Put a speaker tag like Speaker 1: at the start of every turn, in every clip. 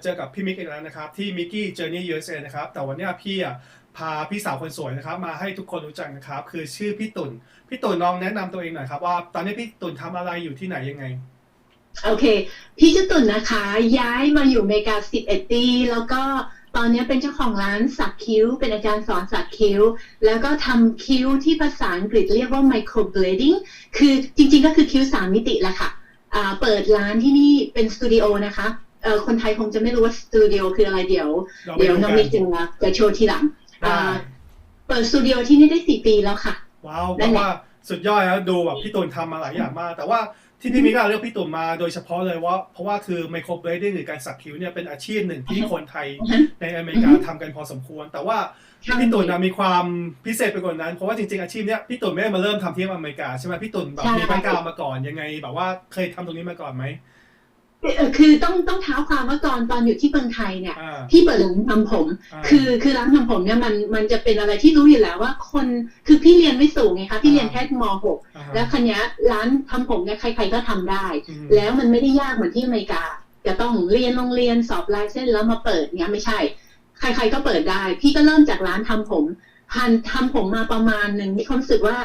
Speaker 1: าเจอกับพี่มิกอีกแล้วนะครับ ที่มิกกี้เจอร์นี่ USA นะครับ แต่วันนี้พี่อะพาพี่สาวคนสวยนะครับ มาให้ทุกคนรู้จักนะครับ คือชื่อพี่ตุ่นพี่ตุ่นลองแนะนำตัวเองหน่อยครับว่า ตอนนี้พี่ตุ่นทำอะไรอยู่ที่ไหนยังไง
Speaker 2: โอเค พี่ชื่อตุ่นนะคะ ย้ายมาอยู่อเมริกา 11 ปี แล้วก็ตอนนี้เป็นเจ้าของร้านสักคิ้ว เป็นอาจารย์สอนสักคิ้ว แล้วก็ทำคิ้วที่ภาษาอังกฤษเรียกว่า microblading คือจริงๆก็คือคิ้วสามมิติแหละค่ะเปิดร้านที่นี่เป็นสตูดิโอนะคะ เอ่อคนไทยคงจะไม่รู้ว่าสตูดิโอคืออะไรเดี๋ยว
Speaker 1: เราไป
Speaker 2: เดี๋ยว
Speaker 1: ดู
Speaker 2: น้อง
Speaker 1: กั
Speaker 2: มิ
Speaker 1: น
Speaker 2: กจะจะโชว์ทีหลัง
Speaker 1: ได้
Speaker 2: อ่าเปิดสตูดิโอที่นี่ได้สี่ปีแล้วค่ะ
Speaker 1: ว้าว
Speaker 2: นั่
Speaker 1: แปล
Speaker 2: นแหละ
Speaker 1: ว่าสุดยอดแล้วดูแบบพี่ตุ่นทำมาหลายอย่างมาก แต่ว่าที่พี่มิกอะเลือกพี่ตุ่นมาโดยเฉพาะเลยว่า เพราะว่าคือไมโครเบรดดิ้งหรือการสักคิ้วเนี่ยเป็นอาชีพหนึ่งที่คนไทย
Speaker 2: อือฮึ
Speaker 1: ในอเมริกาทำกันพอสมควร แต่ว่าพี่ตุ่นนะมีความพิเศษไปกว่านั้น เพราะว่าจริงๆอาชีพเนี้ยพี่ตุ่นไม่ได้มาเริ่มทำที่อเมริกาใช่ไหมพี่ตุ่นแบบ
Speaker 2: ใช่
Speaker 1: มีแบ็กกราวด์มาก่อนยังไง แบบว่าเคยทำตรงนี้มาก่อนไหม
Speaker 2: เอ่อ คือต้องต้องเท้าความว่าตอนตอนอยู่ที่เมืองไทยเนี่ย
Speaker 1: อ่า
Speaker 2: พี่เปิดร้านทำผมาคือคือร้านทำผมเนี่ยมันมันจะเป็นอะไรที่รู้อยู่แล้วว่าคนคือพี่เรียนไม่สูงไงคะพี่เรียนแค่ม .6
Speaker 1: อ่าฮะ
Speaker 2: แล้วคันนี้ยร้านทำผมเนี่ยใคร ๆก็ทำได้
Speaker 1: อืม
Speaker 2: แล้วมันไม่ได้ยากเหมือนที่อเมริกา จะต้องเรียนโรงเรียนสอบลายเส้นแล้วมาเปิดเนี่ยไม่ใช่ ใคร ๆก็เปิดได้ พี่ก็เริ่มจากร้านทำผมพันทำผมมาประมาณหนึ่งมีความรู้สึกว่า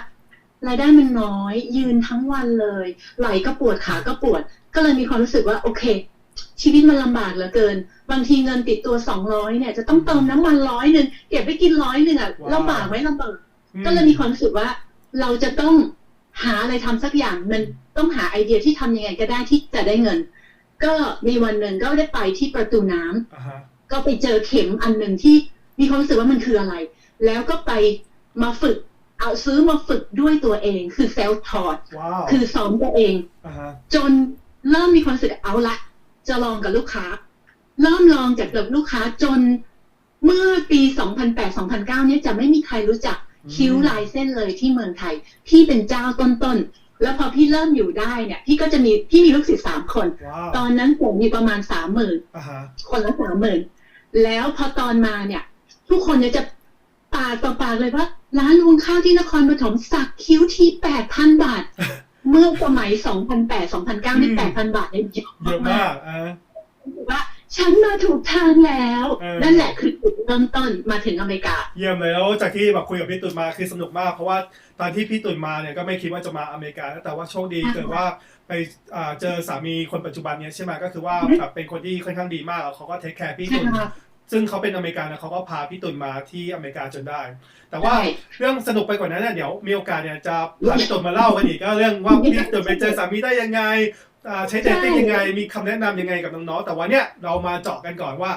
Speaker 2: รายได้มันน้อย ยืนทั้งวันเลย ไหล่ก็ปวดขาก็ปวด ก็เลยมีความรู้สึกว่าโอเค ชีวิตมันลำบากเหลือเกิน บางทีเงินติดตัวสองร้อยเนี่ย จะต้องเติมน้ำมันร้อยหนึ่งเก็บไปกินร้อยหนึ่งอะ
Speaker 1: ว้าว
Speaker 2: ลำบากไหมลำบาก
Speaker 1: อื
Speaker 2: ก็เลยมีความรู้สึกว่า เราจะต้องหาอะไรทำสักอย่างมันต้องหาไอเดียที่ทำยังไงก็ได้ที่จะได้เงิน ก็มีวันหนึ่งก็ได้ไปที่ประตูน้ำ
Speaker 1: อ่าฮะ
Speaker 2: ก็ไปเจอเข็มอันหนึ่งที่มีความรู้สึกว่ามันคืออะไร แล้วก็ไปมาฝึกเอาซื้อมาฝึกด้วยตัวเอง คือเซลฟ์ทอด
Speaker 1: ว้าว
Speaker 2: คือซ้อมตัวเอง
Speaker 1: อ่าฮะ
Speaker 2: จน เริ่มมีความรู้สึกเอาละจะลองกับลูกค้า เริ่มลองจากกับลูกค้าจนเมื่อปี 2008-2009 เนี่ยจะไม่มีใครรู้จักคิ้วลายเส้นเลยที่เมืองไทย พี่เป็นเจ้าต้นๆ แล้วพอพี่เริ่มอยู่ได้เนี่ย พี่ก็จะมีพี่มีลูกศิษย์สามคน
Speaker 1: ว้าว
Speaker 2: ตอนนั้นผมมีประมาณสามหมื่น
Speaker 1: อ่าฮะ
Speaker 2: คนละสามหมื่นแล้วพอตอนมาเนี่ย ทุกคนเนี่ยจะปากต่อปากเลยว่าร้านรวงข้าวที่นครปฐมสักคิ้วที่แปดพันบาท เมื่อสมัยสองพันแปดสองพันเก้านี่แปดพันบาทเนี่ยเย
Speaker 1: เย
Speaker 2: อะ
Speaker 1: อะ
Speaker 2: มามา
Speaker 1: กกอ่า
Speaker 2: ว่าฉันมาถูกทางแล้ว
Speaker 1: เออ
Speaker 2: นั่นแหละคือจุดเริ่มต้นมาถึงอเมริกา
Speaker 1: เยี่ยมเลยแล้วจากที่แบบคุยกับพี่ตุ่นมาคือสนุกมาก เพราะว่าตอนที่พี่ตุ่นมาเนี่ยก็ไม่คิดว่าจะมาอเมริกา แต่ว่าโชคดี
Speaker 2: ค่ะ
Speaker 1: เกิดว่าไปอ่าเจอสามีคนปัจจุบันเนี่ยใช่ไหมก็คือว่า
Speaker 2: อือฮึ
Speaker 1: แบบเป็นคนที่ค่อนข้างดีมากแล้วเขาก็เทคแคร์พี่ตุ่น
Speaker 2: ค่ะ
Speaker 1: ซึ่งเขาเป็นอเมริกันนะเขาก็พาพี่ตุ่นมาที่อเมริกาจนได้ แต่ว่า
Speaker 2: ใช่
Speaker 1: เรื่องสนุกไปกว่านั้นเนี่ยเดี๋ยวมีโอกาสเนี่ยจะพาพี่ตุ่นมาเล่ากันอีกก็เรื่องว่าพี่ตุ่นไปเจอสามีได้ยังไงอ่าใช้เดทติ้งยังไง มีคำแนะนำยังไงกับน้องๆแต่ว่าเนี่ยเรามาเจาะกันก่อนว่า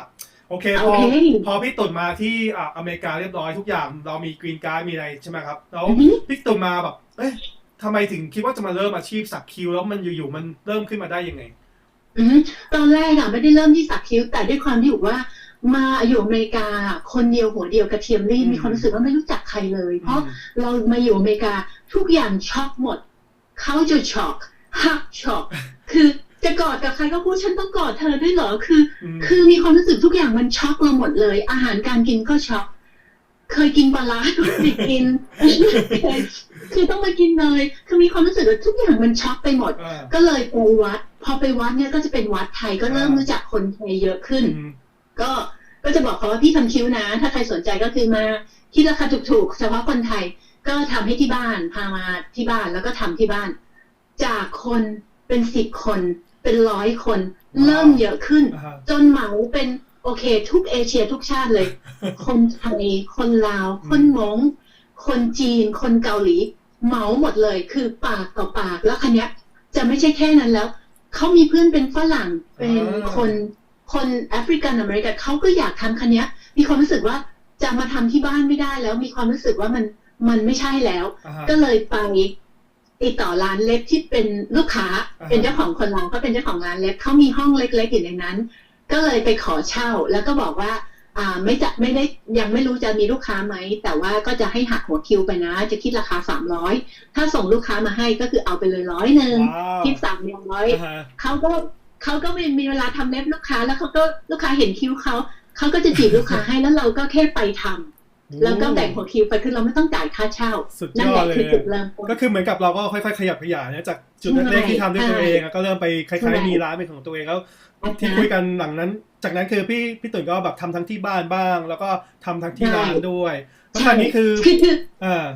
Speaker 1: โอเคพอ
Speaker 2: โอเค
Speaker 1: พอพี่ตุ่นมาที่อ่าอเมริกาเรียบร้อยทุกอย่างเรามีกรีนการ์ดมีอะไรใช่ไหมครับแล้ว
Speaker 2: อือฮึ
Speaker 1: พี่ตุ่นมาแบบเอ๊ะทำไมถึงคิดว่าจะมาเริ่มอาชีพสักคิวแล้วมันอยู่ๆมันเริ่มขึ้นมาได้ยังไง
Speaker 2: อืมตอนแรกอะไม่ได้เริ่มที่สักคิ้วแต่ด้วยความที่บอกว่า มาอยู่อเมริกาคนเดียวหัวเดียวกระเทียมรีบ
Speaker 1: อืม
Speaker 2: มีความรู้สึกว่าไม่รู้จักใครเลย เพราะเรามาอยู่อเมริกาทุกอย่างช็อกหมดเขาจะช็อกฮักช็อกคือจะกอดกับใครก็พูดฉันต้องกอดเธอด้วยเหรอคือ
Speaker 1: อืม
Speaker 2: คือมีความรู้สึกทุกอย่างมันช็อกเราหมดเลย อาหารการกินก็ช็อกเคยกินปลาร้าก็ไม่กิน คือต้องมากินเนยคือมีความรู้สึกว่าทุกอย่างมันช็อกไปหมด
Speaker 1: อ่า
Speaker 2: ก็เลยไปวัด พอไปวัดเนี่ยก็จะเป็นวัดไทยก็เริ่ม
Speaker 1: อ่ารู้
Speaker 2: รู้จักคนไทยเยอะขึ้น
Speaker 1: อืม
Speaker 2: ก็ก็จะบอกเขาว่าพี่ทำคิ้วนะ ถ้าใครสนใจก็คือมาคิดราคาถูกๆเฉพาะคนไทยก็ทำให้ที่บ้านพามาที่บ้านแล้วก็ทำที่บ้าน จากคนเป็นสิบคนเป็นร้อยคน
Speaker 1: ว้าว
Speaker 2: เริ่มเยอะขึ้น
Speaker 1: อ่าฮะ
Speaker 2: จนเหมาเป็นโอเค ทุกเอเชียทุกชาติเลย คนไทยคนลาว คนมงคนจีน คนเกาหลี เหมาหมดเลย คือปากต่อปากแล้วคันนี้ยจะไม่ใช่แค่นั้นแล้วเขามีเพื่อนเป็นฝรั่งเป็น
Speaker 1: อ่า
Speaker 2: คน คนแอฟริกันอเมริกันเขาก็อยากทำคันนี้ยมีความรู้สึกว่าจะมาทำที่บ้านไม่ได้แล้ว มีความรู้สึกว่ามันมันไม่ใช่แล้ว
Speaker 1: อ่าฮะ
Speaker 2: ก็เลยไปติดต่อร้านเล็บที่เป็นลูกค้า
Speaker 1: อ่าฮะ
Speaker 2: เป็นเจ้าของคนลาวก็เป็นเจ้าของร้านเล็บเขามีห้องเล็กๆอยู่ในนั้น ก็เลยไปขอเช่าแล้วก็บอกว่าอ่าไม่จะไม่ได้ยังไม่รู้จะมีลูกค้าไหม แต่ว่าก็จะให้หักหัวคิวไปนะ จะคิดราคาสามร้อยถ้าส่งลูกค้ามาให้ก็คือเอาไปเลยร้อยหนึ่ง
Speaker 1: ว้าว
Speaker 2: คิดสามร้อย
Speaker 1: อ่าฮะ
Speaker 2: เขาก็ เขาก็ไม่มีเวลาทำเล็บลูกค้า แล้วเขาก็ลูกค้าเห็นคิ้วเขาเขาก็จะจีบลูกค้าให้แล้วเราก็แค่ไปทำแล้วก็แบ่งหัวคิวไปคือเราไม่ต้องจ่ายค่าเช่า
Speaker 1: สุดย
Speaker 2: นั่น
Speaker 1: อ
Speaker 2: แห
Speaker 1: ด
Speaker 2: ละ
Speaker 1: เลย
Speaker 2: คือจุดเริ่มต้น
Speaker 1: ก็คือเหมือนกับเราก็ค่อยๆขยับขยายนะจากจุด
Speaker 2: ใช่
Speaker 1: เล็กๆที่ทำด้วยตัวเองอะก็เริ่มไปค
Speaker 2: ใช่
Speaker 1: ล้ายๆมีร้านเป็นของตัวเองแล้วที่คุยกันหลังนั้น จากนั้นคือพี่พี่ตุ๋นก็แบบทำทั้งที่บ้านบ้าง แล้วก็ทำทั้งที่ร้านด้วยแล้วตอนนี้คือ
Speaker 2: คือคือ
Speaker 1: อ่า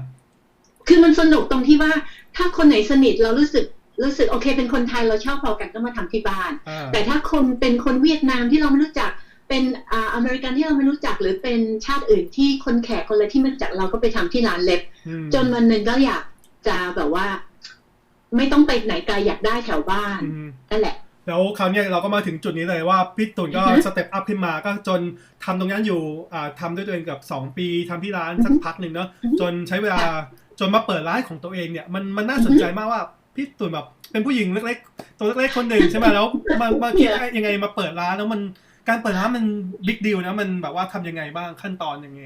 Speaker 2: คือมันสนุกตรงที่ว่าถ้าคนไหนสนิทเรารู้สึก รู้สึกโอเค เป็นคนไทยเราชอบพอกันก็มาทำที่บ้าน
Speaker 1: อ่า
Speaker 2: แต่ถ้าคนเป็นคนเวียดนามที่เราไม่รู้จักเป็นอ่าอเมริกันที่เราไม่รู้จักหรือเป็นชาติอื่นที่คนแขกคนอะไรที่ไม่รู้จักเราก็ไปทำที่ร้านเล็บ
Speaker 1: อืม
Speaker 2: จนวันหนึ่งก็อยากจะแบบว่า ไม่ต้องไปไหนไกลอยากได้แถวบ้าน
Speaker 1: อืม
Speaker 2: นั่นแหละ
Speaker 1: แล้วคราวเนี้ยเราก็มาถึงจุดนี้เลยว่าพี่ตุ่นก็
Speaker 2: อือฮึ
Speaker 1: สเต็ปอัพขึ้นมาก็จนทำตรงนั้นอยู่อ่าทำด้วยตัวเองเกับ 2 ปีทำที่ร้าน
Speaker 2: อือฮึ
Speaker 1: สักพักหนึ่งเนาะ
Speaker 2: อือฮึ
Speaker 1: จนใช้เวลา
Speaker 2: ค่ะ
Speaker 1: จนมาเปิดร้านของตัวเองเนี่ยมันมันน่า
Speaker 2: อือฮึ
Speaker 1: สนใจมากว่า พี่ตุ่นแบบเป็นผู้หญิงเล็กๆ ตัวเล็กๆคนหนึ่งใช่ไหมแล้วมามาคิด
Speaker 2: เนี่ย
Speaker 1: ได้ยังไงมาเปิดร้านแล้วมันการเปิดร้านมันบิ๊กดีลนะมันแบบว่าทำยังไงบ้างขั้นตอนยังไง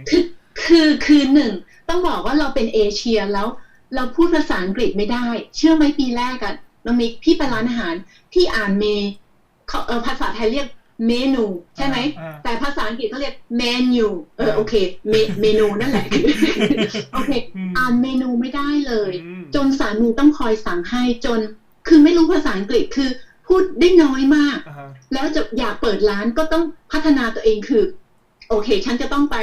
Speaker 2: คือคือหนึ่งต้องบอกว่าเราเป็นเอเชียแล้ว เราพูดภาษาอังกฤษไม่ได้ เชื่อไหมปีแรกอะน้องมิกพี่ไปร้านอาหารพี่อ่านเมเขาเออภาษาไทยเรียก เมนู ใช่ไหม
Speaker 1: อ่า
Speaker 2: แต่ภาษาอังกฤษเขาเรียกเมนูเออ
Speaker 1: อ่า
Speaker 2: โอเคเมเมนูนั่นแหละ โอเค
Speaker 1: อืม
Speaker 2: อ่านเมนูไม่ได้เลย
Speaker 1: อืม
Speaker 2: จนสามีต้องคอยสั่งให้จน คือไม่รู้ภาษาอังกฤษคือพูดได้น้อยมาก
Speaker 1: อ่าฮะ
Speaker 2: แล้วจะอยากเปิดร้านก็ต้องพัฒนาตัวเองคือ โอเค ฉันจะต้องไป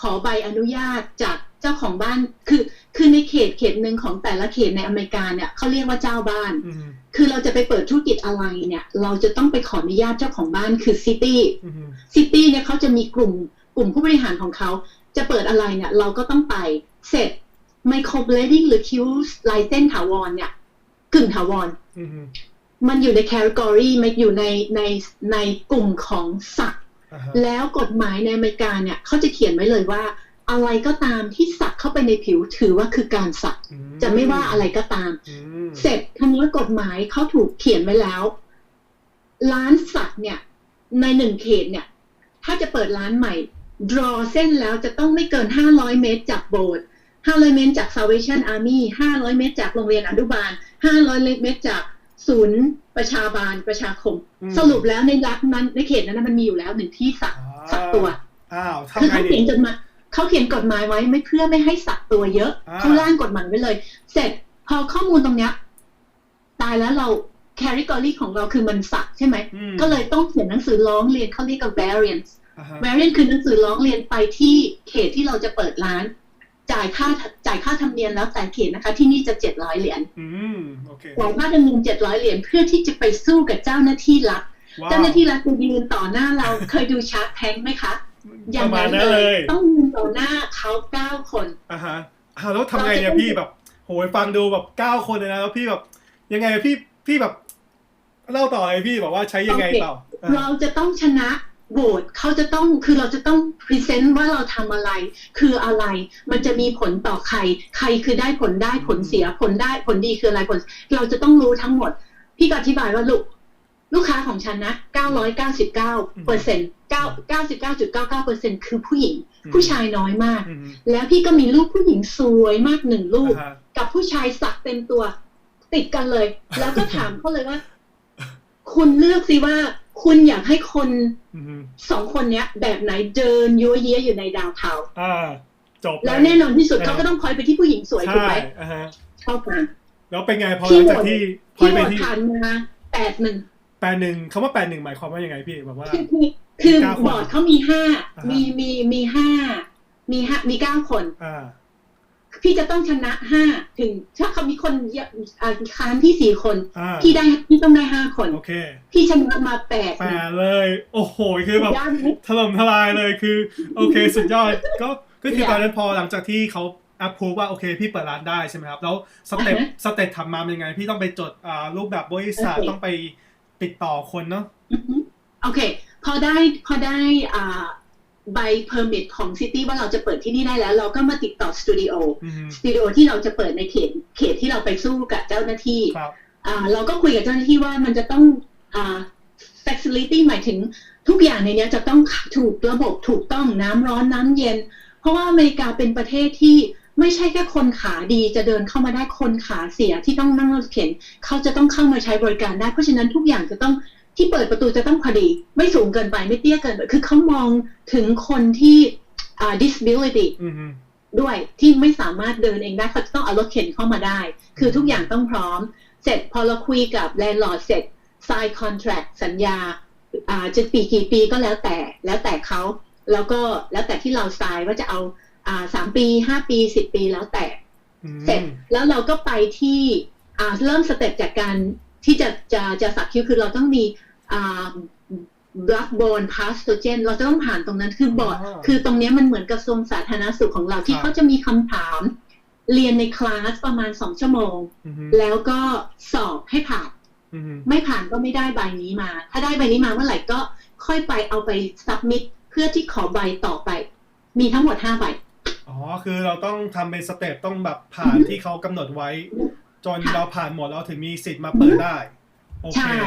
Speaker 2: ขอใบอนุญาตจากเจ้าของบ้าน คือ คือในเขตเขตหนึ่งของแต่ละเขตในอเมริกาเนี่ยเขาเรียกว่าเจ้าบ้าน
Speaker 1: อืม
Speaker 2: คือเราจะไปเปิดธุรกิจอะไรเนี่ย เราจะต้องไปขออนุญาตเจ้าของบ้านคือซิตี้
Speaker 1: อืม
Speaker 2: ซิตี้เนี่ยเขาจะมีกลุ่มกลุ่มผู้บริหารของเขาจะเปิดอะไรเนี่ยเราก็ต้องไปเสร็จไมโครเบลดิ้งหรือคิวไลเซนถาวรเนี่ยกึ่งถาวร
Speaker 1: อืม
Speaker 2: มันอยู่ในแคตตากรีมันอยู่ในในในกลุ่มของสัตว์
Speaker 1: อ่าฮะ
Speaker 2: แล้วกฎหมายในอเมริกาเนี่ยเขาจะเขียนไว้เลยว่า อะไรก็ตามที่สักเข้าไปในผิวถือว่าคือการสัก
Speaker 1: อื
Speaker 2: จะไม่ว่าอะไรก็ตาม
Speaker 1: อืม
Speaker 2: เสร็จทั้งนี้กฎหมายเขาถูกเขียนไว้แล้ว ร้านสักเนี่ย ในหนึ่งเขตเนี่ย ถ้าจะเปิดร้านใหม่ draw เส้นแล้วจะต้องไม่เกิน500เมตรจากโบสถ์500เมตรจาก Salvation Army 500เมตรจากโรงเรียนอนุบาล500เมตรจากศูนย์ประชาบาลประชาคม
Speaker 1: อืม
Speaker 2: สรุปแล้วในรัฐนั้นในเขตนั้นนะมันมีอยู่แล้วหนึ่งที่สักสักตัว
Speaker 1: อ้าว
Speaker 2: คือ
Speaker 1: ทำไง
Speaker 2: เขา
Speaker 1: ดี
Speaker 2: เขียนจดมา เขาเขียนกฎหมายไว้ไม่เพื่อไม่ให้สักตัวเยอะ
Speaker 1: อ่า
Speaker 2: เขาร่างกฎหมายไว้เลย เสร็จพอข้อมูลตรงเนี้ย ตายแล้วเรา category ของเราคือมันสักใช่ไหม
Speaker 1: อืม
Speaker 2: ก็เลยต้องเขียนหนังสือร้องเรียนเขาเรียกกับ variance
Speaker 1: อ่าฮะ
Speaker 2: variance คือหนังสือร้องเรียนไปที่เขตที่เราจะเปิดร้าน จ่ายค่าจ่ายค่าธรรมเนียมแล้วแต่เขตนะคะ ที่นี่จะเจ็ดร้อยเหรียญ
Speaker 1: อืมโอเค
Speaker 2: จ่ายค่าธรรมเนียมเจ็ดร้อยเหรียญเพื่อที่จะไปสู้กับเจ้าหน้าที่รัฐ
Speaker 1: ว้าว
Speaker 2: เจ้าหน้าที่รัฐจะยืนต่อหน้าเราเคยดูชาร์ k แทงไหมคะ อ
Speaker 1: ป
Speaker 2: ย่าง
Speaker 1: ระมาณ
Speaker 2: นั้น
Speaker 1: นั้น
Speaker 2: เล
Speaker 1: เลยย
Speaker 2: ต้องยืนต่อหน้าเขาเก้าคน
Speaker 1: อ่าฮะอ่าแล้วทำไงเนี่ย
Speaker 2: เราจะ
Speaker 1: พี่แบบโหยฟังดูแบบเก้าคนเลยนะแล้วพี่แบบยังไงพี่พี่แบบเล่าต่อเลยพี่บอกว่าใช้ยังไงต่ออ่า
Speaker 2: เราจะต้องชนะโหวตเขาจะต้องคือเราจะต้องพรีเซนต์ว่าเราทำอะไร คืออะไร มันจะมีผลต่อใคร ใครคือได้ผลได้ผลเสียผลได้ผลดีคืออะไรผล เราจะต้องรู้ทั้งหมด พี่ก็อธิบายว่าลูก ลูกค้าของฉันนะ 999เปอร์เซ็นต์99.99เปอร์เซ็นต์คือผู้หญิง ผู้ชายน้อยมาก
Speaker 1: อืม
Speaker 2: แล้วพี่ก็มีลูกผู้หญิงสวยมากหนึ่งลูก
Speaker 1: อ่าฮะ
Speaker 2: กับผู้ชายสักเต็มตัว ติดกันเลย แล้วก็ถามเขาเลยว่า คุณเลือกสิว่า คุณอยากให้คน
Speaker 1: อืม
Speaker 2: สองคนเนี้ย แบบไหนเดินยัวเยี้ยอยู่ในดาวเทาน์
Speaker 1: อ่าจบเย
Speaker 2: แล้วแน่นอนที่สุด
Speaker 1: อ่า
Speaker 2: เขาก็ต้องคอยไปที่ผู้หญิงสวยถูก
Speaker 1: ใช่
Speaker 2: ไหม
Speaker 1: อ่าฮะ
Speaker 2: เข้ามา
Speaker 1: แล้วเป็นไงพอห
Speaker 2: ที่
Speaker 1: ลัง
Speaker 2: โหว
Speaker 1: จาก
Speaker 2: ต
Speaker 1: ที่พอ
Speaker 2: ที่
Speaker 1: ไป
Speaker 2: โหวต
Speaker 1: ที่
Speaker 2: ผ่านมาแปดหนึ่ง
Speaker 1: แปดหนึ่งคำว่าแปดหนึ่งหมายความว่ายังไงพี่แบบว่า
Speaker 2: คือคือคือ
Speaker 1: เก้าคน
Speaker 2: บอร์ดเขามีห้า
Speaker 1: อ่าฮะ
Speaker 2: มีมีมีห้ามีห้ามีเก้าคน
Speaker 1: อ่า
Speaker 2: พี่จะต้องชนะห้าถึง ถ้าเขามีคนเยอะอ่าค้านที่สี่คน
Speaker 1: อ่า
Speaker 2: พี่ได้พี่ต้องได้ห้าคน
Speaker 1: โอเค
Speaker 2: พี่ชนะมาแปด
Speaker 1: แปดเลย โอ้โหคือแบบ
Speaker 2: ย่านไหม
Speaker 1: ถล่มทลายเลยคือ โอเค สุดยอดก็ก็คือ
Speaker 2: อยาก
Speaker 1: ตอนนั้นพอหลังจากที่เขาอัพพูว่าโอเค พี่เปิดร้านได้ใช่ไหมครับ แล้วสเต็ป
Speaker 2: อ่าฮะ
Speaker 1: สเต็ปทำมาเป็นยังไง พี่ต้องไปจดอ่ารูปแบบบริษัท
Speaker 2: โอเค
Speaker 1: ต้องไป ติดต่อคนเนาะ
Speaker 2: อือฮึโอเค พอได้พอได้อ่าใบเพอร์มิทของซิตี้ว่าเราจะเปิดที่นี่ได้แล้ว เราก็มาติดต่อสตูดิโอ
Speaker 1: อืม
Speaker 2: สตูดิโอที่เราจะเปิดในเขตเขตที่เราไปสู้กับเจ้าหน้าที่
Speaker 1: ครับ
Speaker 2: อ่าเราก็คุยกับเจ้าหน้าที่ว่ามันจะต้องอ่า facility หมายถึงทุกอย่างในเนี้ยจะต้องถูกระบบถูกต้องน้ำร้อนน้ำเย็น เพราะว่าอเมริกาเป็นประเทศที่ ไม่ใช่แค่คนขาดีจะเดินเข้ามาได้คนขาเสียที่ต้องนั่งรถเข็นเขาจะต้องเข้ามาใช้บริการได้ เพราะฉะนั้นทุกอย่างจะต้องที่เปิดประตูจะต้องพอดี ไม่สูงเกินไปไม่เตี้ยเกินไปคือเขามองถึงคนที่อ่า disability
Speaker 1: อืมฮึ
Speaker 2: ด้วยที่ไม่สามารถเดินเองได้เขาจะต้องเอารถเข็นเข้ามาได้ คือทุกอย่างต้องพร้อม เสร็จพอเราคุยกับแลนด์ลอร์ดเสร็จ sign contract สัญญาอ่าจะปีกี่ปีก็แล้วแต่แล้วแต่เขาแล้วก็แล้วแต่ที่เรา sign ว่าจะเอาอ่า สามปีห้าปีสิบปีแล้วแต่
Speaker 1: อืม
Speaker 2: เสร็จแล้วเราก็ไปที่อ่าเริ่มสเต็ปจากการที่จะจะจะสักคิ้วคือเราต้องมีอ่า blood borne pathogen เราจะต้องผ่านตรงนั้นคือบอร์ด
Speaker 1: อ๋อ
Speaker 2: คือตรงเนี้ยมันเหมือนกระทรวงสาธารณสุขของเราที่
Speaker 1: ครับ
Speaker 2: เขาจะมีคำถาม เรียนในคลาสประมาณสองชั่วโมง
Speaker 1: อืมฮึ
Speaker 2: แล้วก็สอบให้ผ่าน
Speaker 1: อืมฮึ
Speaker 2: ไม่ผ่านก็ไม่ได้ใบนี้มา ถ้าได้ใบนี้มาเมื่อไหร่ก็ค่อยไปเอาไป submit เพื่อที่ขอใบต่อไป มีทั้งหมดห้าใบ
Speaker 1: อ๋อ คือเราต้องทำเป็นสเต็ปต้องแบบผ่าน
Speaker 2: อือฮึ
Speaker 1: ที่เขากำหนดไว้ จน
Speaker 2: ค่ะ
Speaker 1: เราผ่านหมดเราถึงมีสิทธิ์มาเปิดได้ โอเค
Speaker 2: ใช่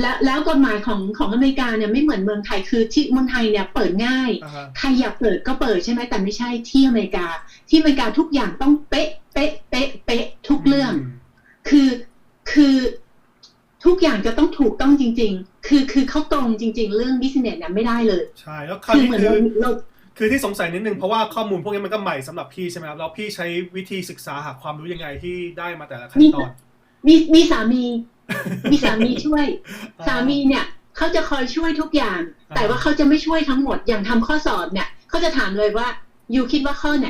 Speaker 2: แล้วแล้วกฎหมายของของอเมริกาเนี่ยไม่เหมือนเมืองไทยคือที่เมืองไทยเนี่ยเปิดง่าย
Speaker 1: อ่าฮะ
Speaker 2: ใครอยากเปิดก็เปิดใช่ไหมแต่ไม่ใช่ที่อเมริกา ที่อเมริกาทุกอย่างต้องเป๊ะเป๊ะเป๊ะเป๊ะทุกเรื่อง คือคือทุกอย่างจะต้องถูกต้องจริง ๆ คือคือเขาตรงจริง ๆ เรื่องบิสเนสเนี่ยไม่ได้เลย
Speaker 1: ใช่แล้วคราว
Speaker 2: คือ
Speaker 1: นี้
Speaker 2: เหมือน
Speaker 1: คือ
Speaker 2: เราเรา
Speaker 1: คือที่สงสัยนิดนึงเพราะว่าข้อมูลพวกนี้มันก็ใหม่สำหรับพี่ใช่ไหมครับแล้วพี่ใช้วิธีศึกษาหาความรู้ยังไงที่ได้มาแต่ละขั้นตอน
Speaker 2: มีมีสามี มีสามีช่วย สามีเนี่ยเขาจะคอยช่วยทุกอย่าง
Speaker 1: อ่า
Speaker 2: แต่ว่าเขาจะไม่ช่วยทั้งหมดอย่างทำข้อสอบเนี่ยเขาจะถามเลยว่ายูคิดว่าข้อไหน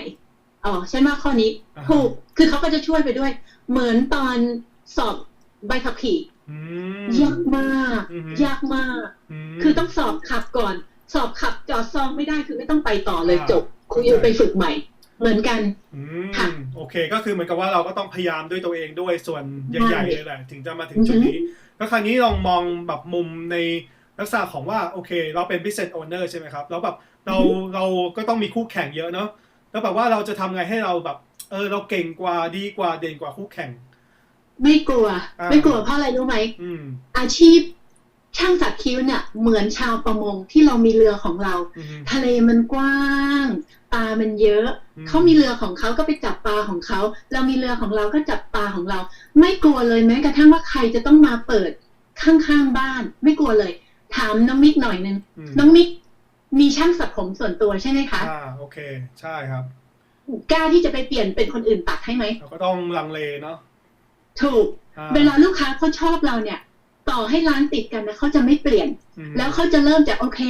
Speaker 2: อ๋อฉันว่าข้อนี้
Speaker 1: อ่า
Speaker 2: ถูกคือเขาก็จะช่วยไปด้วย เหมือนตอนสอบใบขับขี่
Speaker 1: อืม
Speaker 2: ยากมาก
Speaker 1: อือฮึ
Speaker 2: ยากมาก
Speaker 1: ม
Speaker 2: คือต้องสอบขับก่อน สอบขับจอดซองไม่ได้คือไม่ต้องไปต่อเลย
Speaker 1: อ่า
Speaker 2: จบคุณยูไปฝึกใหม่ เหมือนกัน
Speaker 1: อืม
Speaker 2: ค่ะ
Speaker 1: โอเค ก็คือเหมือนกับว่าเราก็ต้องพยายามด้วยตัวเองด้วยส่วนใหญ่ๆเลยแหละถึงจะมาถึงจุดนี้ แล้วคราวนี้ลองมองแบบมุมในลักษณะของว่าโอเค เราเป็น business owner ใช่ไหมครับแล้วแบบเราเราก็ต้องมีคู่แข่งเยอะเนาะแล้วแบบว่าเราจะทำไงให้เราแบบ เออ เราเก่งกว่าดีกว่าเด่นกว่าคู่แข่ง
Speaker 2: ไม่กลัว
Speaker 1: อ่า
Speaker 2: ไม่กลัวเพราะอะไรรู้ไหม
Speaker 1: อืม
Speaker 2: อาชีพ ช่างสักคิ้วเนี่ยเหมือนชาวประมงที่เรามีเรือของเรา
Speaker 1: อืม
Speaker 2: ทะเลมันกว้างปลามันเยอะ
Speaker 1: อืม
Speaker 2: เขามีเรือของเขาก็ไปจับปลาของเขา เรามีเรือของเราก็จับปลาของเรา ไม่กลัวเลยแม้กระทั่งว่าใครจะต้องมาเปิดข้างๆบ้าน ไม่กลัวเลย ถามน้องมิกหน่อยนึง
Speaker 1: อืม
Speaker 2: น้องมิกมีช่างสักผมส่วนตัวใช่ไหมคะ
Speaker 1: อ่าโอเค ใช่ครับ
Speaker 2: กล้าที่จะไปเปลี่ยนเป็นคนอื่นตัดให้ไหม
Speaker 1: เราก็ต้องลังเลเนาะ
Speaker 2: ถูก
Speaker 1: อ่า
Speaker 2: เวลาลูกค้าเขาชอบเราเนี่ย ต่อให้ร้านติดกันนะเขาจะไม่เปลี่ยน
Speaker 1: อืม
Speaker 2: แล้วเขาจะเริ่มจากโอเค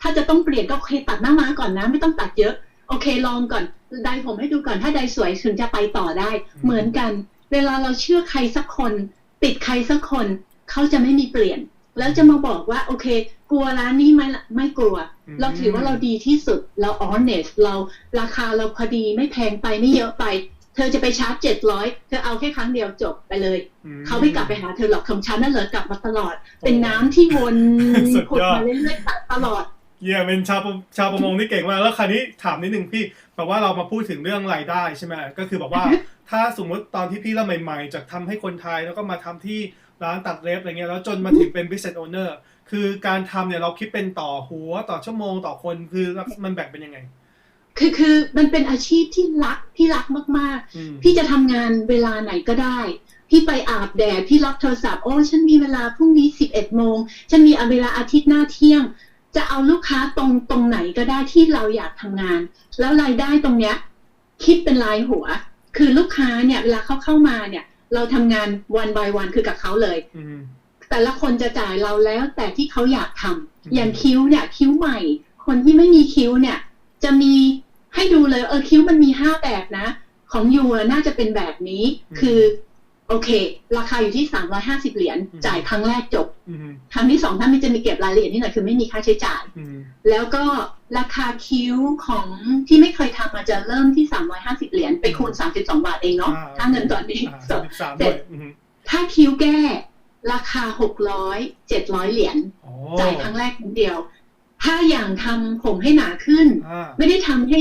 Speaker 2: ถ้าจะต้องเปลี่ยนก็โอเคตัดหน้าม้าก่อนนะ ไม่ต้องตัดเยอะ โอเคลองก่อนไดผมให้ดูก่อน ถ้าไดสวยถึงจะไปต่อได้ เหมือนกัน เวลาเราเชื่อใครสักคน ติดใครสักคนเขาจะไม่มีเปลี่ยน แล้วจะมาบอกว่า โอเค กลัวร้านนี้ไหมล่ะไม่กลัว
Speaker 1: อืม
Speaker 2: เราถือว่าเราดีที่สุดเรา honest เราราคาเราพอดีไม่แพงไปไม่เยอะไป เธอจะไปชาร์จเจ็ดร้อยเธอเอาแค่ครั้งเดียวจบไปเลย
Speaker 1: อืม
Speaker 2: เขาไม่กลับไปหาเธอหรอกของฉันนั่นเหรอกลับมาตลอด เป็นน้ำที่วน
Speaker 1: สุด
Speaker 2: ผุด
Speaker 1: ยอด
Speaker 2: มาเรื่อยๆตัดตลอด
Speaker 1: เยี่ยเป็นชาวประชาวประมงที่เก่งมากแล้วคราวนี้ถามนิดนึงพี่แบบว่าเรามาพูดถึงเรื่องรายได้ใช่ไหมก็คือแบบว่าถ้าสมมุติตอนที่พี่เริ่มใหม่ ๆ จากทำให้คนไทยแล้วก็มาทำที่ร้านตัดเล็บอะไรเงี้ยแล้วจนมาถึงเป็น business owner คือการทำเนี่ยเราคิดเป็นต่อหัวต่อชั่วโมงต่อคนคือมันแบ่งเป็นยังไง
Speaker 2: คือคือมันเป็นอาชีพที่รักที่รักมาก
Speaker 1: อืม
Speaker 2: ๆพี่จะทำงานเวลาไหนก็ได้ พี่ไปอาบแดดพี่รับโทรศัพท์โอ้ฉันมีเวลาพรุ่งนี้สิบเอ็ดโมงฉันมีเวลาอาทิตย์หน้าเที่ยง จะเอาลูกค้าตรงตรงไหนก็ได้ที่เราอยากทำงาน แล้วรายได้ตรงเนี้ย คิดเป็นรายหัว คือลูกค้าเนี่ยเวลาเขาเข้ามาเนี่ย เราทำงานวัน by วันคือกับเขาเลย
Speaker 1: อืม
Speaker 2: แต่ละคนจะจ่ายเราแล้วแต่ที่เขาอยากทำ
Speaker 1: อืม
Speaker 2: อย่างคิ้วเนี่ย คิ้วใหม่ คนที่ไม่มีคิ้วเนี่ย จะมีให้ดูเลย เออคิ้วมันมีห้าแบบนะ ของยูอะน่าจะเป็นแบบนี้ คือ โอเค ราคาอยู่ที่สามร้อยห้าสิบเหรียญจ่ายครั้งแรกจบ
Speaker 1: อืม
Speaker 2: ครั้งที่สองถ้ามีจะมีเก็บรายละเอียดนิดหน่อยคือไม่มีค่าใช้จ่าย
Speaker 1: อืม
Speaker 2: แล้วก็ราคาคิ้วของที่ไม่เคยทำอาจจะเริ่มที่สามร้อยห้าสิบเหรียญไปคูณสามสิบสองบาทเองเนาะ
Speaker 1: อ่า
Speaker 2: ถ้าเงินตอนนี้
Speaker 1: อ่า
Speaker 2: ส
Speaker 1: สาม
Speaker 2: ด
Speaker 1: สิบสามด้วยอืม
Speaker 2: ถ้าคิ้วแก้ราคาหกร้อยเจ็ดร้อยเหรียญ
Speaker 1: โอ้
Speaker 2: จ่ายครั้งแรกครั้งเดียว ถ้าอย่างทำผมให้หนาขึ้น
Speaker 1: อ่า
Speaker 2: ไม่ได้ทำให้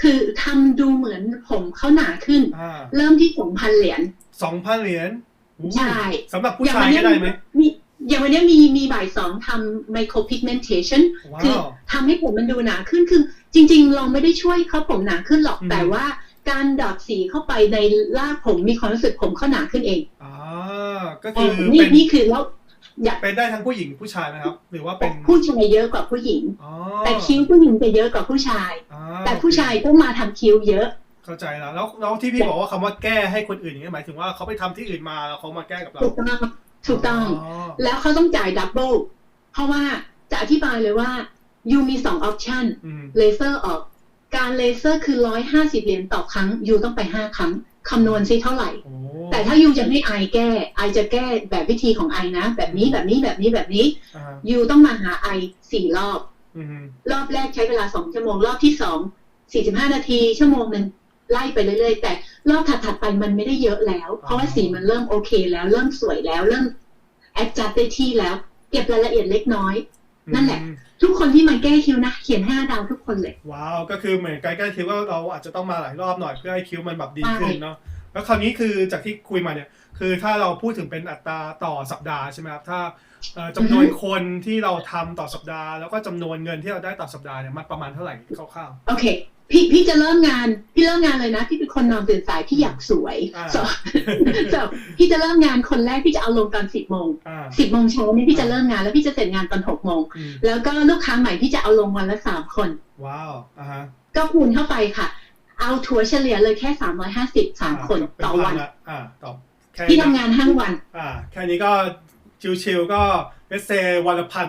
Speaker 2: คือทำดูเหมือนผมเขาหนาขึ้น
Speaker 1: อ่า
Speaker 2: เริ่มที่สองพันเหรียญ
Speaker 1: สองพันเหรียญอู้
Speaker 2: ใช่
Speaker 1: สำหรับผู้ชายก็ได้ไหม
Speaker 2: มีอย่างวันเนี้ยมีมีบ่ายสองทำ micro pigmentation
Speaker 1: ว้า
Speaker 2: คือ
Speaker 1: ว
Speaker 2: ทำให้ผมมันดูหนาขึ้นคือจริง ๆ เราไม่ได้ช่วยเขาผมหนาขึ้นหรอก
Speaker 1: อืม
Speaker 2: แต่ว่าการดอดสีเข้าไปในรากผมมีความรู้สึกผมเขาหนาขึ้นเอง
Speaker 1: อ่าก็
Speaker 2: เอ
Speaker 1: คือ
Speaker 2: อนี่
Speaker 1: เป็น
Speaker 2: นี่คือแล้ว อยาก
Speaker 1: เป็นได้ทั้งผู้หญิงผู้ชายนะครับ หรือว่าเป็น
Speaker 2: ผู้ชายเยอะกว่าผู้หญิง
Speaker 1: อ๋อ
Speaker 2: แต่คิ้วผู้หญิงจะเยอะกว่าผู้ชาย
Speaker 1: อ่
Speaker 2: แต่ผู้ชายก็มาทำคิ้วเยอะ
Speaker 1: เข้าใจแล้วแล้วแล้วที่พี่บอกว่าคำว่าแก้ให้คนอื่นอย่างเงี้ยหมายถึงว่าเขาไปทำที่อื่นมาแล้วเขามาแก้กับเรา
Speaker 2: ถูกต้องถูกต้อง
Speaker 1: อ๋อ
Speaker 2: แล้วเขาต้องจ่ายดับเบิลเพราะว่าจะอธิบายเลยว่ายูมีสองออปชัน
Speaker 1: อืม
Speaker 2: เลเซอร์ออก การเลเซอร์คือร้อยห้าสิบเหรียญต่อครั้งยูต้องไปห้าครั้ง คำนวณซิเท่าไหร่
Speaker 1: โอ้
Speaker 2: แต่ถ้ายูจะให้ไอแก้ไอจะแก้แบบวิธีของไอนะ แบบนี้แบบนี้แบบนี้แบบนี้
Speaker 1: อ่า
Speaker 2: ยูต้องมาหาไอสี่รอบ
Speaker 1: อืม
Speaker 2: รอบแรกใช้เวลาสองชั่วโมง รอบที่สองสี่สิบห้านาที ชั่วโมงหนึ่งไล่ไปเรื่อยๆ แต่รอบถัดๆไปมันไม่ได้เยอะแล้ว เพราะว่าสีมันเริ่มโอเคแล้ว เริ่มสวยแล้วเริ่มแอดจัดได้ที่แล้ว เก็บรายละเอียดเล็กน้อย นั่นแหละ
Speaker 1: อืม
Speaker 2: ทุกคนที่มาแก้คิวนะเขียนห้าดาวทุกคนเลย
Speaker 1: ว้าวก็คือเหมือนใกล้ๆคิ้วว่าเราอาจจะต้องมาหลายรอบหน่อยเพื่อให้คิ้วมันแบบดีขึ้นเนาะแล้วคราวนี้คือจากที่คุยมาเนี่ย คือถ้าเราพูดถึงเป็นอัตราต่อสัปดาห์ใช่ไหมครับถ้าเอ่อจำนวนคนที่เราทำต่อสัปดาห์ แล้วก็จำนวนเงินที่เราได้ต่อสัปดาห์เนี่ยมันประมาณเท่าไหร่คร่าว
Speaker 2: โอเค พี่พี่จะเริ่มงาน พี่เริ่มงานเลยนะพี่เป็นคนนอนตื่นสายพี่อยากสวย
Speaker 1: อ่า
Speaker 2: so so พี่จะเริ่มงานคนแรกพี่จะเอาลงตอนสิบโมง
Speaker 1: ๆอ่า
Speaker 2: สิบโมงเช้าเนี่ยพี่จะเริ่มงานแล้วพี่จะเสร็จงานตอนหกโมง
Speaker 1: อืม
Speaker 2: แล้วก็ลูกค้าใหม่พี่จะเอาลงวันละสามคน
Speaker 1: ว้าวอ่าฮะ
Speaker 2: ก็คูณเข้าไปค่ะ เอาถัวเฉลี่ยเลยแค่สามร้อยห้าสิบสามคน
Speaker 1: เป็น
Speaker 2: ต่อวัน
Speaker 1: ละอ่าต่อแค่
Speaker 2: พี่
Speaker 1: นี้
Speaker 2: ทำงานห้าวัน
Speaker 1: อ่าแค่นี้ก็ชิวๆก็เลสเซวันละพัน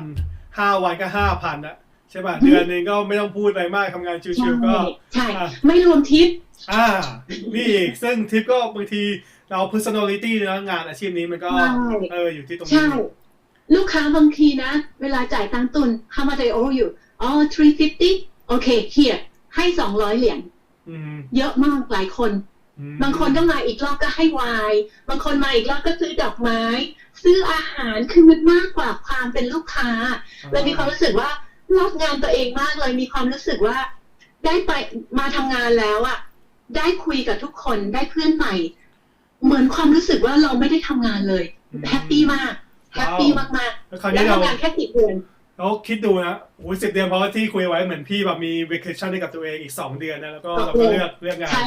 Speaker 1: ห้าวันก็ห้าพันละ ใช่ป่ะ
Speaker 2: อืม
Speaker 1: เดือนหนึงก็ไม่ต้องพูดอะไรมากทำงานชิวๆก็
Speaker 2: ใช่
Speaker 1: อะ
Speaker 2: ไม่รวมทิป
Speaker 1: อ่านี่อีกซึ่งทิปก็บางทีเรา personality นะงานอาชีพนี้มันก็
Speaker 2: ใช่
Speaker 1: เอออยู่ที่ตรงนี้
Speaker 2: ใช่ ลูกค้าบางทีนะ เวลาจ่ายตังค์ตุน how much I owe you อ๋อ350 โอเค here ให้สองร้อยเหรียญ
Speaker 1: อืม
Speaker 2: เยอะมากหลายคน
Speaker 1: อืม
Speaker 2: บางคนก็มาอีกรอบก็ให้ไวน์บางคนมาอีกรอบก็ซื้อดอกไม้ ซื้ออาหารคือมันมากกว่าความเป็นลูกค้าเลยมีความรู้สึกว่า รักงานตัวเองมากเลยมีความรู้สึกว่า ได้ไปมาทำงานแล้วอะได้คุยกับทุกคนได้เพื่อนใหม่ เหมือนความรู้สึกว่าเราไม่ได้ทำงานเลย
Speaker 1: อืม
Speaker 2: แฮปปี้มากแฮปปี้มาก
Speaker 1: แล้วคราว
Speaker 2: ๆแล้
Speaker 1: นี้
Speaker 2: ว
Speaker 1: เรา
Speaker 2: ทำงานแค่สิบเดือน
Speaker 1: เราคิดดูนะโอ้สิบเดือนเพราะว่าที่คุยไว้เหมือนพี่แบบมี vacation ให้กับตัวเองอีกสองเดือนนะแล้วก็เราก็เลือกเลือกงาน
Speaker 2: ใช้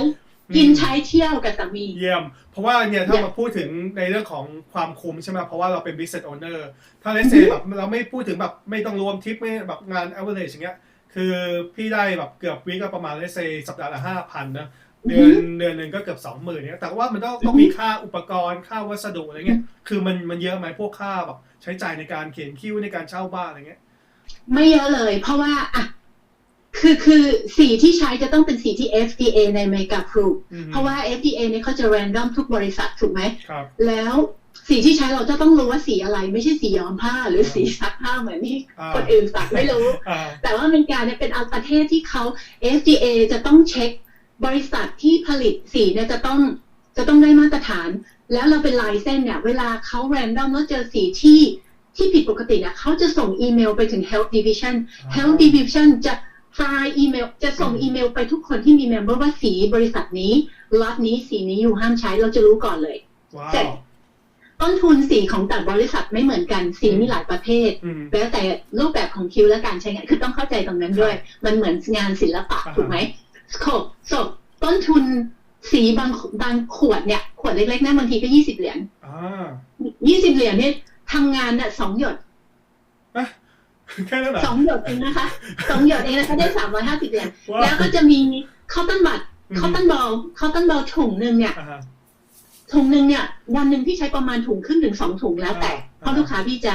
Speaker 2: กินใช้เที่ยวกับสามี
Speaker 1: เยี่ยม เพราะว่าเนี่ยถ้า
Speaker 2: เยี่ยม
Speaker 1: มาพูดถึงในเรื่องของความคุ้มใช่ไหมเพราะว่าเราเป็น business owner ถ้าเลสเซ
Speaker 2: อือฮึ
Speaker 1: แบบเราไม่พูดถึงแบบไม่ต้องรวมทิปไม่แบบงาน average อย่างเงี้ย คือพี่ได้แบบเกือบวีก็ประมาณเลสเซสัปดาห์ละห้าพันนะเดือนเดือนหนึ่งก็เกือบสองหมื่นเนี่ยแต่ว่ามันต้องต้องมีค่าอุปกรณ์ค่าวัสดุอะไรเงี้ย คือมันมันเยอะไหมพวกค่าแบบใช้จ่ายในการเขียนคิ้วในการเช่าบ้านอะไรเงี้ย
Speaker 2: ไม่เยอะเลย เพราะว่าอะ คือคือสีที่ใช้จะต้องเป็นสีที่ FDA ในอเมริกาพรู
Speaker 1: อืม
Speaker 2: เพราะว่า FDA เนี่ยเขาจะ random ทุกบริษัทถูกไหม
Speaker 1: ครับ
Speaker 2: แล้วสีที่ใช้เราจะต้องรู้ว่าสีอะไร ไม่ใช่สีย้อมผ้า หรือสีซักผ้าเหมือนที่
Speaker 1: อ่า
Speaker 2: คนอื่นสักไม่รู้
Speaker 1: อ่า
Speaker 2: แต่ว่าอเมริกาเนี่ยเป็นเอาประเทศที่เขา FDA จะต้องเช็คบริษัทที่ผลิตสีเนี่ยจะต้องจะต้องได้มาตรฐาน แล้วเราเป็นลายเส้นเนี่ย เวลาเขาแรนดอมแล้วเจอสีที่ที่ผิดปกติเนี่ยเขาจะส่งอีเมลไปถึง Health Division Health Division จะ ไฟล์อีเมลจะส่งอีเมลไปทุกคนที่มีเมมเบอร์ว่าสีบริษัทนี้ล็อตนี้สีนี้อยู่ห้ามใช้เราจะรู้ก่อนเลย
Speaker 1: ว้า
Speaker 2: เสร็จ
Speaker 1: ว
Speaker 2: ต้นทุนสีของแต่ละบริษัทไม่เหมือนกันสีมีหลายประเภท
Speaker 1: อืม
Speaker 2: แล้วแต่รูปแบบของคิวและการใช้งานคือต้องเข้าใจตรงนั้นด้วย มันเหมือนงานศิลปะ
Speaker 1: อ่าฮะ
Speaker 2: ถูกไหมขบศพต้นทุนสีบางบางขวดเนี่ย ขวดเล็กๆนะบางทีก็ยี่สิบเหรียญ
Speaker 1: อ่า
Speaker 2: ยี่สิบเหรียญเนี่ยทำงานน่ะสองหยด
Speaker 1: อะ แค่นั้นเหรอ
Speaker 2: สองหยดเองนะคะสองหยดเองนะคะได้สามร้อยห้าสิบเหรียญ
Speaker 1: ว้า
Speaker 2: แล้วก็จะมีข้าวต้นบัตรข้าวต้นบอลข้าวต้นบอลถุงหนึ่งเนี่ย
Speaker 1: อ่าฮะ
Speaker 2: ถุงหนึ่งเนี่ยวันหนึ่งพี่ใช้ประมาณถุงครึ่งถึงสองถุงแล้วแต่
Speaker 1: อ่า
Speaker 2: เพราะลูกค้าพี่จะ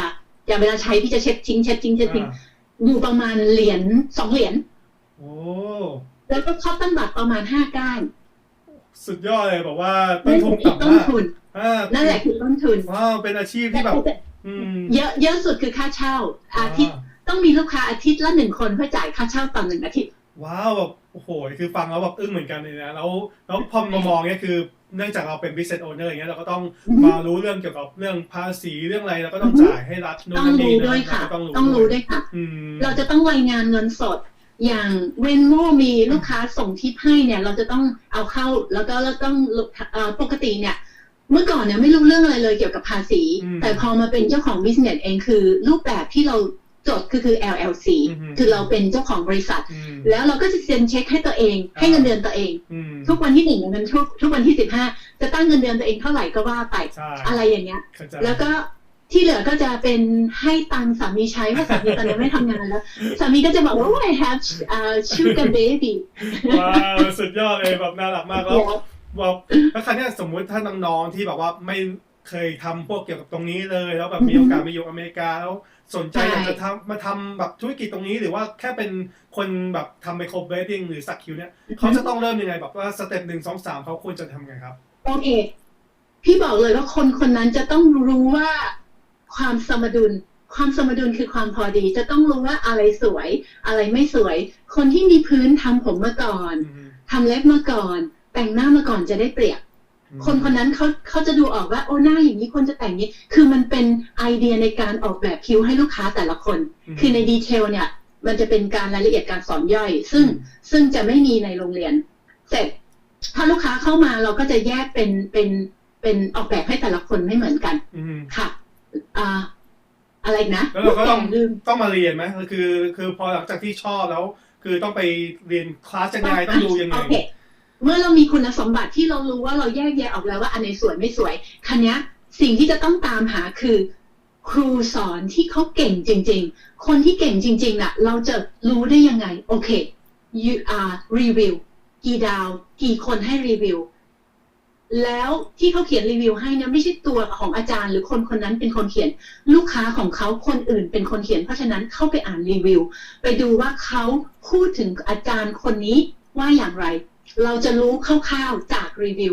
Speaker 2: จะเวลาใช้พี่จะเช็ดทิ้งเช็ดทิ้งเช็ดทิ้ง
Speaker 1: อ่า
Speaker 2: อยู่ประมาณเหรียญสองเหรียญ
Speaker 1: โอ้
Speaker 2: แล้วก็ข้าวต้นบัตรประมาณห้าก้าน
Speaker 1: สุดยอดเลยบอกว่าต้น
Speaker 2: นั่น
Speaker 1: ทุน
Speaker 2: คือต้
Speaker 1: ต่ำ
Speaker 2: น
Speaker 1: มาก
Speaker 2: ทุน
Speaker 1: อ่า
Speaker 2: นั่นแหละคือต้นทุน
Speaker 1: ว้าวเป็นอาชีพที่แบบอืม
Speaker 2: เยอะเยอะสุดคือค่าเช่า อาทิตย์ต้องมีลูกค้าอาทิตย์ละหนึ่งคนเพื่อจ่ายค่าเช่าต่อหนึ่งอาทิตย์
Speaker 1: ว้าวแบบโอ้โหคือฟังแล้วแบบอึ้งเหมือนกันเลยนะแล้วแล้วพอมามองเนี่ยคือเนื่องจากเราเป็น business owner อย่างเงี้ยเราก็ต้อง
Speaker 2: อืม
Speaker 1: มารู้เรื่องเกี่ยวกับเรื่องภาษีเรื่องอะไรเราก็ต้อง
Speaker 2: อืม
Speaker 1: จ่ายให้รัฐนู่น
Speaker 2: ต้อง
Speaker 1: นั่นนี่
Speaker 2: รู้
Speaker 1: นะ
Speaker 2: ด้วยค่ะ
Speaker 1: เราก็ต้องรู้
Speaker 2: ต้องรู้ด้วยค่ะ
Speaker 1: อืม
Speaker 2: เราจะต้องรายงานเงินสด อย่างเวนโมมีลูกค้าส่งทิปให้เนี่ย เราจะต้องเอาเข้าแล้วก็เราต้องเอ่อปกติเนี่ย เมื่อก่อนเนี่ยไม่รู้เรื่องอะไรเลยเกี่ยวกับภาษี แต่พอมาเป็นเจ้าของบิสเนสเองคือรูปแบบที่เราจดคือคือ LLC คือเราเป็นเจ้าของบริษัท
Speaker 1: อืม
Speaker 2: แล้วเราก็จะเซ็นเช็คให้ตัวเอง ให้เงินเดือนตัวเอง
Speaker 1: อืม
Speaker 2: ทุกวันที่หนึ่งเงินทุกทุกวันที่สิบห้าจะตั้งเงินเดือนตัวเองเท่าไหร่ก็ว่าไป
Speaker 1: ใช่
Speaker 2: อะไรอย่างเงี้ย
Speaker 1: เข้าใจ
Speaker 2: แล้วก็ที่เหลือก็จะเป็นให้ตังค์สามีใช้เพราะสามีตอนนี้ไม่ทำงานแล้ว สามีก็จะบอกว่า oh, I have uh, sugar baby
Speaker 1: ว้าวสุดยอดเลยแบบน่ารักมากแล้ว ว่าแล้วครั้งนี้ยสมมุติถ้าน้องๆที่แบบว่าไม่เคยทำพวกเกี่ยวกับตรงนี้เลย แล้วแบบมีโอกาสมาอยู่อเมริกาแล้วสนใจ
Speaker 2: ใช่
Speaker 1: อยากจะทำมาทำแบบธุรกิจตรงนี้ หรือว่าแค่เป็นคนแบบทำไมโครเบรดิ้งหรือสักคิวเนี่ยเขาจะต้องเริ่มยังไงแบบว่าสเต็ปหนึ่งสองสามเขาควรจะทำไงครับ
Speaker 2: โอเค พี่บอกเลยว่าคนคนนั้นจะต้องรู้ว่าความสมดุล ความสมดุลคือความพอดี จะต้องรู้ว่าอะไรสวย อะไรไม่สวย คนที่มีพื้นทำผมมาก่อน
Speaker 1: อืม
Speaker 2: ทำเล็บมาก่อน แต่งหน้ามาก่อนจะได้เปรียบ คนคนนั้นเขาเขาจะดูออกว่า โอ้หน้าอย่างนี้ควรจะแต่งนี้ คือมันเป็นไอเดียในการออกแบบคิ้วให้ลูกค้าแต่ละคน
Speaker 1: ม
Speaker 2: คือในดีเทลเนี่ย มันจะเป็นการรายละเอียดการสอนย่อย ซึ่ง
Speaker 1: อืม
Speaker 2: ซึ่งจะไม่มีในโรงเรียน เสร็จ ถ้าลูกค้าเข้ามาเราก็จะแยกเป็นเป็นเป็นออกแบบให้แต่ละคนไม่เหมือนกัน
Speaker 1: อืม
Speaker 2: ค่ะอ่าอะไรอีกนะ
Speaker 1: แล้วเราก็ต้อง
Speaker 2: ลืม
Speaker 1: ต้องมาเรียนไหมคือ คือพอหลังจากที่ชอบแล้ว คือต้องไปเรียนคลาสยังไงต้องดูยังไง
Speaker 2: โอ เมื่อเรามีคุณสมบัติที่เรารู้ว่าเราแยกแยะออกแล้วว่าอันไหนสวยไม่สวยคันนี้สิ่งที่จะต้องตามหาคือ ครูสอนที่เขาเก่งจริง ๆ คนที่เก่งจริงๆน่ะ เราจะรู้ได้ยังไง โอเค you are review กี่ดาว กี่คนให้รีวิว แล้วที่เขาเขียนรีวิวให้เนี่ยไม่ใช่ตัวของอาจารย์หรือคนคนนั้นเป็นคนเขียน ลูกค้าของเขาคนอื่นเป็นคนเขียน เพราะฉะนั้นเข้าไปอ่านรีวิว ไปดูว่าเขาพูดถึงอาจารย์คนนี้ว่าอย่างไร เราจะรู้คร่าวๆจากรีวิว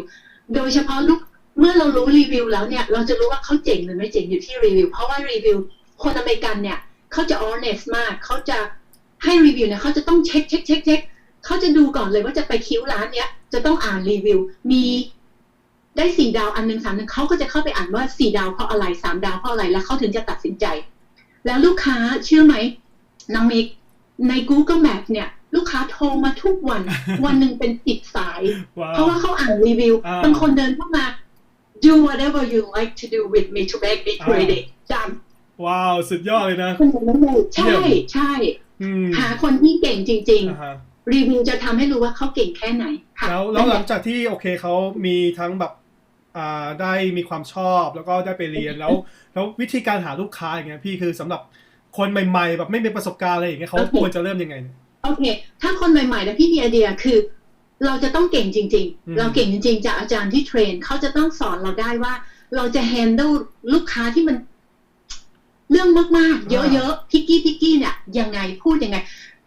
Speaker 2: โดยเฉพาะลูกเมื่อเรารู้รีวิวแล้วเนี่ย เราจะรู้ว่าเขาเจ๋งหรือไม่เจ๋งอยู่ที่รีวิว เพราะว่ารีวิวคนอเมริกันเนี่ยเขาจะ honest มาก เขาจะให้รีวิวเนี่ยเขาจะต้องเช็คเช็คเช็คเช็คเขาจะดูก่อนเลยว่าจะไปคิ้วร้านเนี้ยจะต้องอ่านรีวิว มีได้สี่ดาวอันหนึ่งสามหนึ่งเขาก็จะเข้าไปอ่านว่าสี่ดาวเพราะอะไรสามดาวเพราะอะไรแล้วเขาถึงจะตัดสินใจ แล้วลูกค้าเชื่อไหมน้องมิกใน Google Map เนี่ย ลูกค้าโทรมาทุกวัน วันหนึ่งเป็นสิบสาย
Speaker 1: ว้า
Speaker 2: เพราะ
Speaker 1: ว
Speaker 2: ว่าเขาอ่านรีวิว
Speaker 1: อ่า
Speaker 2: บางคนเดินเข้ามา do whatever you like to do with me to make me
Speaker 1: อ่า
Speaker 2: credit จ
Speaker 1: ว้าว สุดยอดเลยนะำ
Speaker 2: คนนั้นเลยใช่
Speaker 1: เยี่ยม
Speaker 2: ใช่
Speaker 1: อืม
Speaker 2: หาคนที่เก่งจริง
Speaker 1: อ่าฮะ
Speaker 2: ๆรีวิวจะทำให้รู้ว่าเขาเก่งแค่ไหนค่ะ
Speaker 1: แล้วแล้วหลังจากที่โอเคเขามีทั้งแบบอ่าได้มีความชอบแล้วก็ได้ไปเรียนแล้ว แล้ววิธีการหาลูกค้าอย่างเงี้ยพี่คือสำหรับคนใหม่ ๆ แบบไม่มีประสบการณ์อะไรอย่างเงี้ยเขาควรจะเริ่มยังไงเนี่ย
Speaker 2: โอเค ถ้าคนใหม่ๆนะพี่มีไอเดียคือ เราจะต้องเก่งจริง
Speaker 1: อืม
Speaker 2: ๆเราเก่งจริง ๆ จากอาจารย์ที่เทรนเขาจะต้องสอนเราได้ว่า เราจะ handle ลูกค้าที่มัน เรื่องมากๆ เยอะๆพิกกี้พิกกี้เนี่ยยังไงพูดยังไง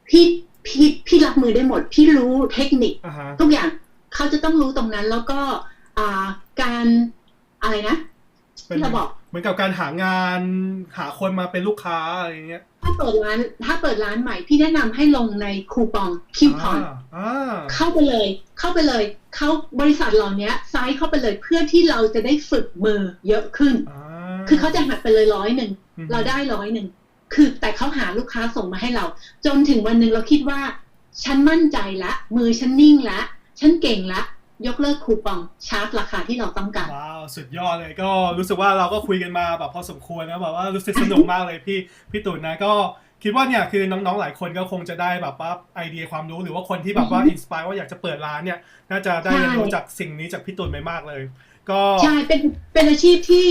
Speaker 2: พี่พี่พี่รับมือได้หมด พี่รู้เทคนิค
Speaker 1: อ่าฮะ
Speaker 2: ทุกอย่างเขาจะต้องรู้ตรงนั้นแล้วก็อ่าการอะไรนะ
Speaker 1: เป็น
Speaker 2: ที่เราบอก
Speaker 1: เหมือนกับการหางานหาคนมาเป็นลูกค้าอะไรอย่างเงี้ย
Speaker 2: ถ้าเปิดร้าน ถ้าเปิดร้านใหม่พี่แนะนำให้ลงในคูปองคิวพอน
Speaker 1: อ่าอ่า
Speaker 2: เข้าไปเลย เข้าไปเลย เข้าบริษัทเหล่านี้ไซส์เข้าไปเลยเพื่อที่เราจะได้ฝึกมือเยอะขึ้น
Speaker 1: อ่า
Speaker 2: คือเขาจะหักไปเลยร้อยหนึ่ง
Speaker 1: อืม
Speaker 2: เราได้ร้อยหนึ่งคือแต่เขาหาลูกค้าส่งมาให้เรา จนถึงวันหนึ่งเราคิดว่า ฉันมั่นใจละ มือฉันนิ่งละ ฉันเก่งละ ยกเลิกคูปองชาร์จราคาที่เราต้องการ
Speaker 1: ว้าว สุดยอดเลยก็รู้สึกว่าเราก็คุยกันมาแบบพอสมควรนะแบบว่ารู้สึกสนุกมากเลยพี่พี่ตุ่นนะก็คิดว่าเนี่ยคือน้องๆหลายคนก็คงจะได้แบบว่าไอเดียความรู้หรือว่าคนที่แบบว่า
Speaker 2: อือฮึ
Speaker 1: อินสปายว่าอยากจะเปิดร้านเนี่ย น่าจะได้
Speaker 2: ใช่
Speaker 1: เรียนรู้จากสิ่งนี้จากพี่ตุ่นไปมากเลย ก็
Speaker 2: ใช่เป็นเป็นอาชีพที่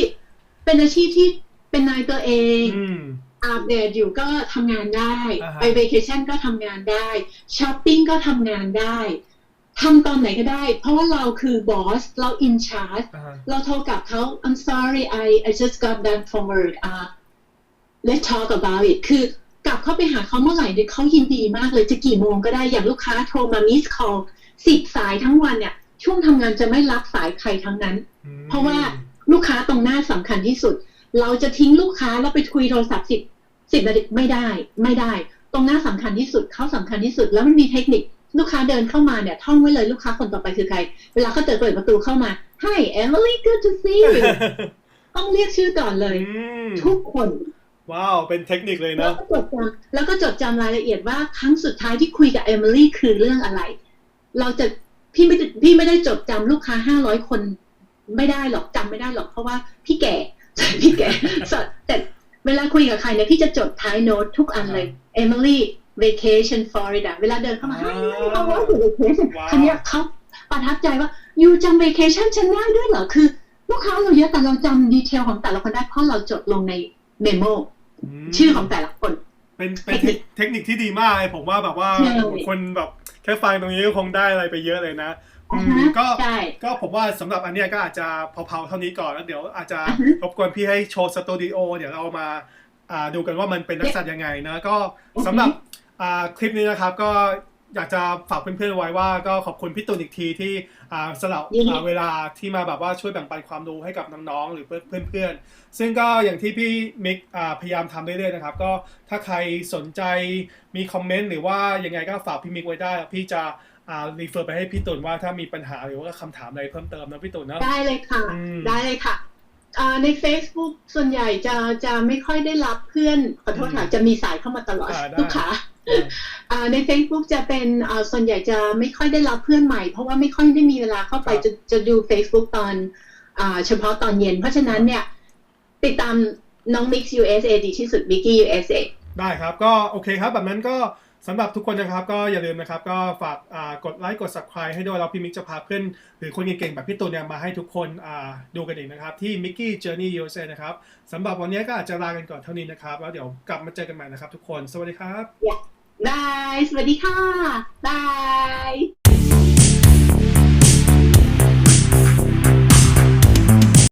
Speaker 2: เป็นอาชีพที่เป็นนายตัวเอง
Speaker 1: อืม
Speaker 2: อาบแดดอยู่ก็ทำงานได้
Speaker 1: อ่าฮะ
Speaker 2: ไปเวเคชั่นก็ทำงานได้ช้อปปิ้งก็ทำงานได้ ทำตอนไหนก็ได้ เพราะว่าเราคือบอส เราอินชาร์จ
Speaker 1: อ่าฮะ
Speaker 2: เราโทรกลับเขา I'm sorry I I just got done from work uh let's talk about it คือกลับเข้าไปหาเขาเมื่อไหร่เนี่ยเขายินดีมากเลยจะกี่โมงก็ได้อย่างลูกค้าโทรมา miss call สิบสายทั้งวันเนี่ย ช่วงทำงานจะไม่รับสายใครทั้งนั้น
Speaker 1: อืม
Speaker 2: เพราะว่าลูกค้าตรงหน้าสำคัญที่สุด เราจะทิ้งลูกค้าแล้วไปคุยโทรศัพท์สิบสิบนาทีไม่ได้ไม่ได้ ตรงหน้าสำคัญที่สุดเขาสำคัญที่สุด แล้วมันมีเทคนิค ลูกค้าเดินเข้ามาเนี่ยท่องไว้เลยลูกค้าคนต่อไปคือใคร เวลาเขาเจอเปิดประตูเข้ามา Hi Emily good to see you ต้องเรียกชื่อก่อนเลย
Speaker 1: อืม
Speaker 2: ทุกคน
Speaker 1: ว้าว เป็นเทคนิคเลย
Speaker 2: แล้
Speaker 1: นะ
Speaker 2: วก็จดจำแล้วก็จดจำรายละเอียดว่าครั้งสุดท้ายที่คุยกับเอมิลี่คือเรื่องอะไร เราจะพี่ไม่ได้พี่ไม่ได้จดจำลูกค้าห้าร้อยคนไม่ได้หรอกจำไม่ได้หรอกเพราะว่าพี่แก่พี่แก่สดแต่เวลาคุยกับใครเนี่ยพี่จะจดท้ายโน้ตทุกอันเลย Emily vacation Florida เวลาเดินเข้ามา
Speaker 1: อ่า
Speaker 2: Hi how was your vacation
Speaker 1: ว้าว
Speaker 2: คันนี้ยเขาประทับใจว่าอยู่จำ vacation ฉันได้ด้วยเหรอ คือ ลูกค้าเราเยอะแต่เราจำดีเทลของแต่ละคนได้เพราะเราจดลงในเมโม
Speaker 1: ม
Speaker 2: ชื่อของแต่ละคน
Speaker 1: เป็นเป็นเทคเทคนิคที่ดีมากเลยผมว่าแบบว่า
Speaker 2: ใช่
Speaker 1: คนแบบแค่ฟังตรงนี้ก็คงได้อะไรไปเยอะเลยนะ
Speaker 2: อ่า
Speaker 1: อื
Speaker 2: ฮะ
Speaker 1: มก็
Speaker 2: ใช่
Speaker 1: ก็ผมว่าสำหรับอันเนี้ยก็อาจจะเผาๆเท่านี้ก่อนแล้วเดี๋ยวอาจจะ
Speaker 2: อือฮึ
Speaker 1: รบกวนพี่ให้โชว์สตูดิโอเดี๋ยวเรามาอ่าดูกันว่ามันเป็นลักษณะยังไงนะก็สำหรับอ่า คลิปนี้นะครับก็อยากจะฝากเพื่อนๆไว้ว่าก็ขอบคุณพี่ตุลอีกทีที่อ่าสละ
Speaker 2: ยินดี
Speaker 1: อ่าเวลาที่มาแบบว่าช่วยแบ่งปันความรู้ให้กับน้องๆหรือเพื่อนๆ ซึ่งก็อย่างที่พี่มิกอ่าพยายามทำเรื่อยๆนะครับ ก็ถ้าใครสนใจมีคอมเมนต์หรือว่ายังไงก็ฝากพี่มิกไว้ได้ พี่จะอ่ารีเฟอร์ไปให้พี่ตุลว่าถ้ามีปัญหาหรือว่าคำถามอะไรเพิ่มเติมนะพี่ตุลนะ
Speaker 2: ได้เลยค่ะ
Speaker 1: อืม
Speaker 2: ได้เลยค่ะอ่าใน Facebook ส่วนใหญ่จะจะไม่ค่อยได้รับเพื่อนขอโทษค่ะจะมีสายเข้ามาตลอด
Speaker 1: อ่าได้
Speaker 2: ลูกค้าอ่า ใน Facebook จะเป็นอ่าส่วนใหญ่จะไม่ค่อยได้รับเพื่อนใหม่ เพราะว่าไม่ค่อยได้มีเวลาเข้าไป
Speaker 1: ครับ
Speaker 2: จะจะดู Facebook ตอนอ่าเฉพาะตอนเย็น เพราะฉะนั้นเนี่ย ติดตามน้อง Mix USA ดีที่สุด Mickey USA
Speaker 1: ได้ครับ ก็โอเคครับ แบบนั้นก็สำหรับทุกคนนะครับ ก็อย่าลืมนะครับ ก็ฝากอ่ากดไลค์กด subscribe ให้ด้วยแล้วพี่มิกจะพาเพื่อนหรือคนเก่งๆแบบพี่ตูนเนี่ยมาให้ทุกคนอ่าดูกันอีกนะครับ ที่ Mickey Journey USA นะครับสำหรับวันนี้ก็อาจจะลากันก่อนเท่านี้นะครับ แล้วเดี๋ยวกลับมาเจอกันใหม่นะครับทุกคน สวัสดีครับ
Speaker 2: บายสวัสดีค่ะบาย